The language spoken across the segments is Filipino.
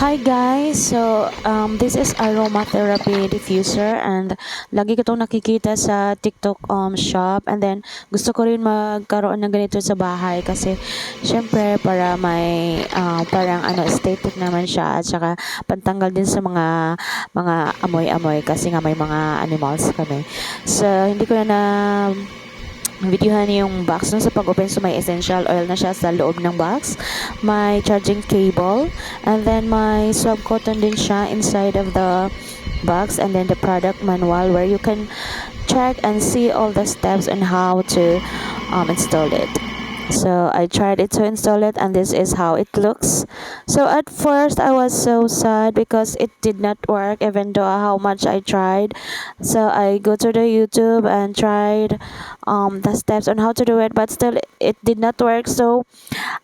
Hi guys! So, um, this is aromatherapy diffuser and lagi ko itong nakikita sa TikTok um, shop and then gusto ko rin magkaroon ng ganito sa bahay kasi syempre para may uh, parang ano aesthetic naman siya at saka pantanggal din sa mga mga amoy-amoy kasi nga may mga animals kami. So, hindi ko na na videohan yung box nun sa pag-open so may essential oil na siya sa loob ng box. May charging cable and then may swab cotton din siya inside of the box and then the product manual where you can check and see all the steps on how to um, install it so I tried it to install it and this is how it looks. So at first I was so sad because it did not work even though how much I tried. So I go to the YouTube and tried um, the steps on how to do it but still it did not work. So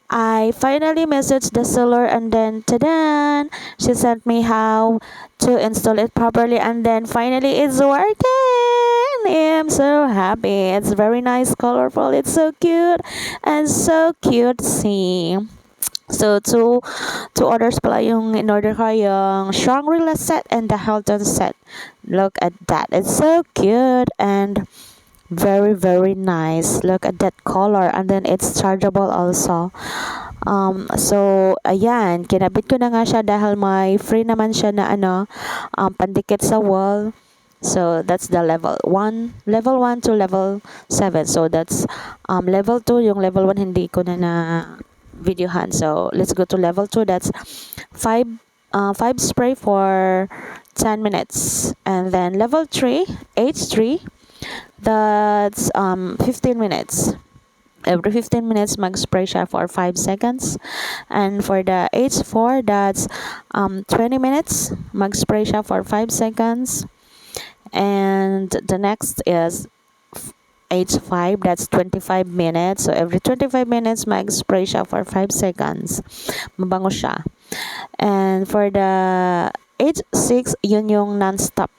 I finally messaged the seller and then ta she sent me how to install it properly and then finally it's working I'm so happy. It's very nice, colorful. It's so cute and so cute. See. So, two, two orders pala yung in-order ko yung Shangri-La set and the Hilton set. Look at that. It's so cute and very, very nice. Look at that color. And then it's chargeable also. Um, so, ayan. Kinabit ko na nga siya dahil may free naman siya na ano, um, pandikit sa wall. So that's the level 1, level 1 to level 7. So that's um, level 2, yung level 1 hindi ko na na videohan. So let's go to level 2. That's 5 uh, 5 spray for 10 minutes. And then level 3, H3, that's um, 15 minutes. Every 15 minutes, mag-spray siya for 5 seconds. And for the H4, that's um, 20 minutes. Mag-spray siya for 5 seconds and the next is H5 that's 25 minutes. So every 25 minutes mag-spray siya for 5 seconds. Mabango siya. And for the H6 yun yung non-stop.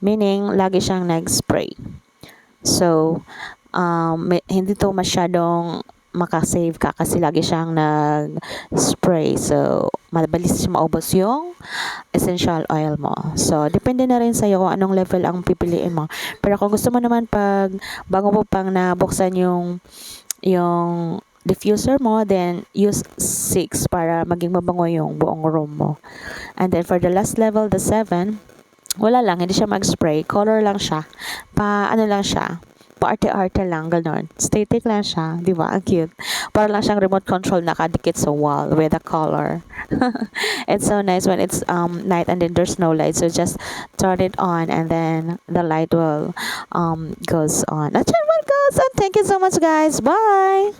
Meaning lagi siyang nag-spray. So um, hindi to masyadong makasave ka kasi lagi siyang nag-spray. So, mabilis maubos yung essential oil mo. So, depende na rin sa'yo kung anong level ang pipiliin mo. Pero kung gusto mo naman pag bago mo pang nabuksan yung yung diffuser mo, then use 6 para maging mabango yung buong room mo. And then for the last level, the 7, wala lang, hindi siya mag-spray. Color lang siya. Pa, ano lang siya, paarte-arte lang, ganun. Static lang siya, di ba? Ang cute. Para lang siyang remote control nakadikit sa wall with a color. it's so nice when it's um night and then there's no light. So just turn it on and then the light will um goes on. What goes on. Thank you so much guys. Bye!